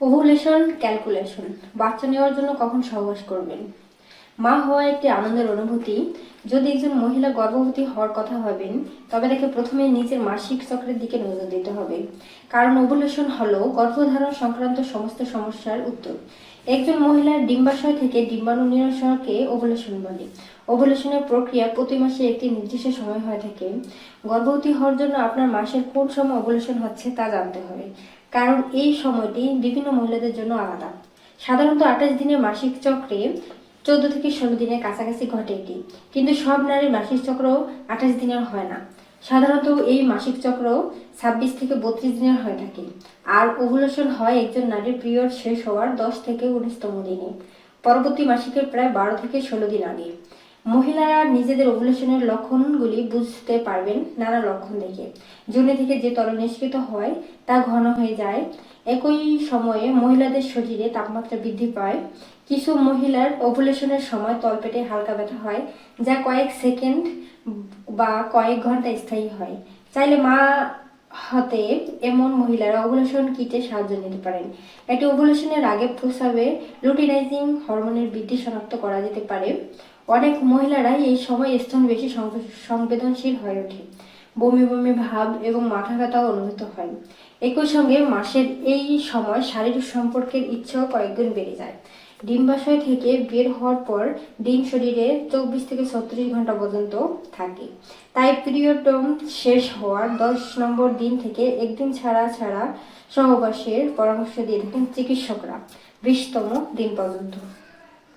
Ovulation calculation বাচ্চা নেওয়ার জন্য কখন সহবাস করবেন? মা হওয়া একটি আনন্দের অনুভূতি। যদি একজন মহিলা গর্ভবতী হওয়ার কথা ভাবেন, তবে তাকে প্রথমে নিজের মাসিক চক্রের দিকে নজর দিতে হবে। কারণ ওভুলেশন হল গর্ভধারণ সংক্রান্ত সমস্ত সমস্যার উত্তর। একজন মহিলার ডিম্বাশয় থেকে ডিম্বাণু নিরসনকে ওভুলেশন বলে। ওভুলেশনের প্রক্রিয়া প্রতি মাসে একটি নির্দিষ্ট সময় হয়ে থাকে। গর্ভবতী হওয়ার জন্য আপনার মাসের কোন সময় ওভুলেশন হচ্ছে তা জানতে হবে। কারণ এই সময়টি বিভিন্ন মহিলাদের জন্য আলাদা। সাধারণত আঠাশ দিনের মাসিক চক্রে চোদ্দ থেকে ষোলো দিনের কাছাকাছি ঘটে এটি। কিন্তু সব নারীর মাসিক চক্র আঠাশ দিনের হয় না। সাধারণত এই মাসিক চক্র ছাব্বিশ থেকে বত্রিশ দিনের হয়ে থাকে। আর ওভুলেশন হয় একজন নারীর পিরিয়ড শেষ হওয়ার দশ থেকে উনিশতম দিনে। পরবর্তী মাসিকের প্রায় বারো থেকে ষোলো দিন আগে। মহিলারা নিজেদের ওভুলেশনের লক্ষণগুলি বুঝতে পারবেন নানা লক্ষণ দেখে। যৌন থেকে যে তরল নিষ্কৃত হয়, তা ঘন হয়ে যায়। একই সময়ে মহিলাদের শরীরে তাপমাত্রা বৃদ্ধি পায়। কিছু মহিলার ওভুলেশনের সময় তলপেটে হালকা ব্যথা হয়, যা কয়েক সেকেন্ড বা কয়েক ঘণ্টা স্থায়ী হয়। চাইলে মা হতে এমন মহিলারা ওভুলেশন কিটে সাহায্য নিতে পারেন। এটি ওভুলেশনের আগে প্রস্রাবে লুটিনাইজিং হরমোনের বৃদ্ধি শনাক্ত করা যেতে পারে। অনেক মহিলারাই এই সময় স্তন বেশি সংবেদনশীল হয়ে ওঠে। বমি বমি ভাব এবং মাথা ব্যথাও অনুভূত হয়। একই সঙ্গে মাসের এই সময় শারীরিক সম্পর্কের ইচ্ছাও কয়েকগুণ বেড়ে যায়। ডিম্বাশয় থেকে বের হওয়ার পর ডিম শরীরে চব্বিশ থেকে ছত্রিশ ঘণ্টা পর্যন্ত থাকে। তাই পিরিয়ডম শেষ হওয়ার দশ নম্বর দিন থেকে একদিন ছাড়া ছাড়া সহবাসের পরামর্শ দিয়ে থাকেন চিকিৎসকরা। বিশতম দিন পর্যন্ত।